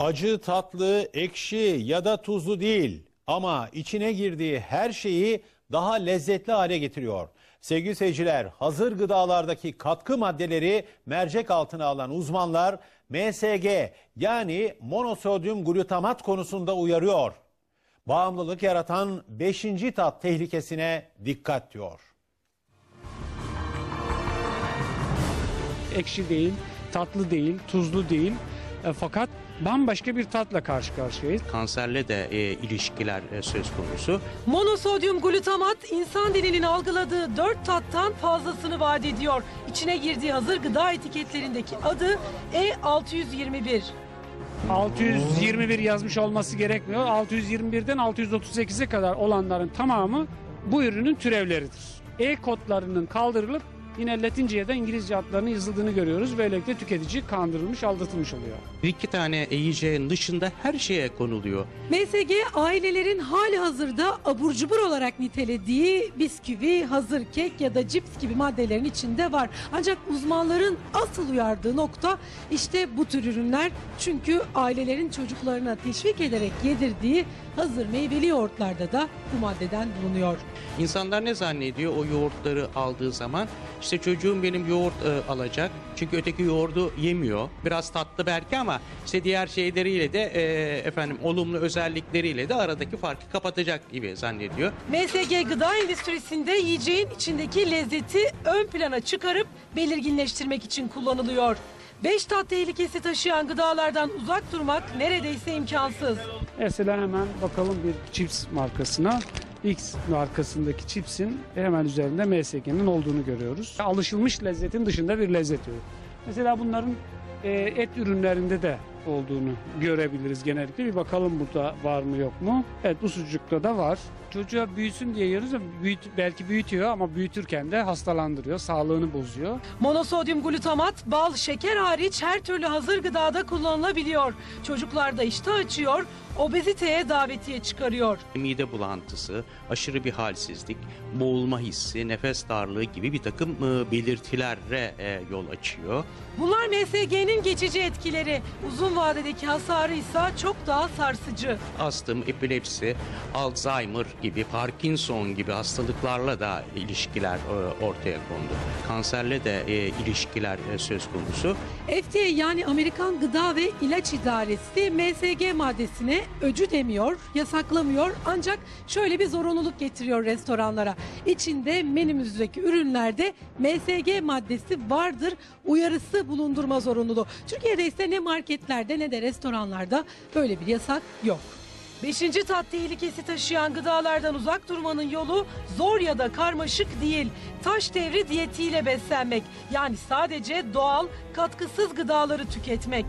Acı, tatlı, ekşi ya da tuzlu değil ama içine girdiği her şeyi daha lezzetli hale getiriyor. Sevgili seyirciler, hazır gıdalardaki katkı maddeleri mercek altına alan uzmanlar MSG yani monosodyum glutamat konusunda uyarıyor. Bağımlılık yaratan 5. tat tehlikesine dikkat diyor. ekşi değil, tatlı değil, tuzlu değil. E, fakat bambaşka bir tatla karşı karşıyayız. kanserle de e, ilişkiler e, söz konusu. Monosodyum glutamat insan dilinin algıladığı 4 tattan fazlasını vaat ediyor. İçine girdiği hazır gıda etiketlerindeki adı E E621. 621 yazmış olması gerekmiyor. 621'den 638'e kadar olanların tamamı bu ürünün türevleridir. E kodlarının kaldırılıp yine Latince ya da İngilizce adlarının yazıldığını görüyoruz. Böylelikle tüketici kandırılmış, aldatılmış oluyor. Bir iki tane yiyeceğin dışında her şeye konuluyor. MSG ailelerin hali hazırda abur cubur olarak nitelediği bisküvi, hazır kek ya da cips gibi maddelerin içinde var. Ancak uzmanların asıl uyardığı nokta işte bu tür ürünler. Çünkü ailelerin çocuklarına teşvik ederek yedirdiği hazır meyveli yoğurtlarda da bu maddeden bulunuyor. İnsanlar ne zannediyor o yoğurtları aldığı zaman? İşte çocuğum benim yoğurt e, alacak. Çünkü öteki yoğurdu yemiyor. Biraz tatlı belki ama işte diğer şeyleriyle de e, efendim olumlu özellikleriyle de aradaki farkı kapatacak gibi zannediyor. MSG gıda endüstrisinde yiyeceğin içindeki lezzeti ön plana çıkarıp belirginleştirmek için kullanılıyor. 5 tat tehlikesi taşıyan gıdalardan uzak durmak neredeyse imkansız. Mesela hemen bakalım bir chips markasına. X markasındaki chipsin hemen üzerinde MSG'nin olduğunu görüyoruz. Alışılmış lezzetin dışında bir lezzet ürünü. Mesela bunların e, et ürünlerinde de olduğunu görebiliriz genellikle. Bir bakalım burada var mı yok mu? Evet bu sucukta da var. Çocuğa büyüsün diye yiyoruz ama büyüt, belki büyütüyor ama büyütürken de hastalandırıyor, sağlığını bozuyor. Monosodyum glutamat, bal, şeker hariç her türlü hazır gıdada kullanılabiliyor. Çocuklarda iştah açıyor, obeziteye davetiye çıkarıyor. Mide bulantısı, aşırı bir halsizlik, boğulma hissi, nefes darlığı gibi bir takım e, belirtilere e, yol açıyor. Bunlar MSG'nin geçici etkileri. Uzun vadedeki hasarı ise çok daha sarsıcı. astım, epilepsi, Alzheimer gibi, Parkinson gibi hastalıklarla da ilişkiler e, ortaya kondu. Kanserle de e, ilişkiler e, söz konusu. FDA yani Amerikan Gıda ve İlaç İdaresi MSG maddesine öcü demiyor, yasaklamıyor ancak şöyle bir zorunluluk getiriyor restoranlara. İçinde menümüzdeki ürünlerde MSG maddesi vardır uyarısı bulundurma zorunluluğu. Türkiye'de ise ne marketlerde ne de restoranlarda böyle bir yasak yok. Beşinci tat tehlikesi taşıyan gıdalardan uzak durmanın yolu zor ya da karmaşık değil. Taş devri diyetiyle beslenmek. Yani sadece doğal, katkısız gıdaları tüketmek.